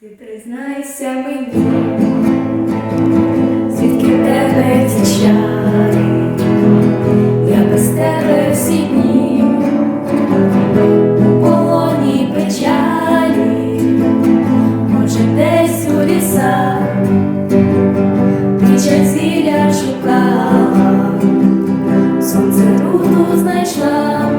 Ти признайся мені, звідки тебе ці чари, я без тебе всі дні, у полоні печалі, може десь у лісах, ти зілля шукала, сонце руду знайшла,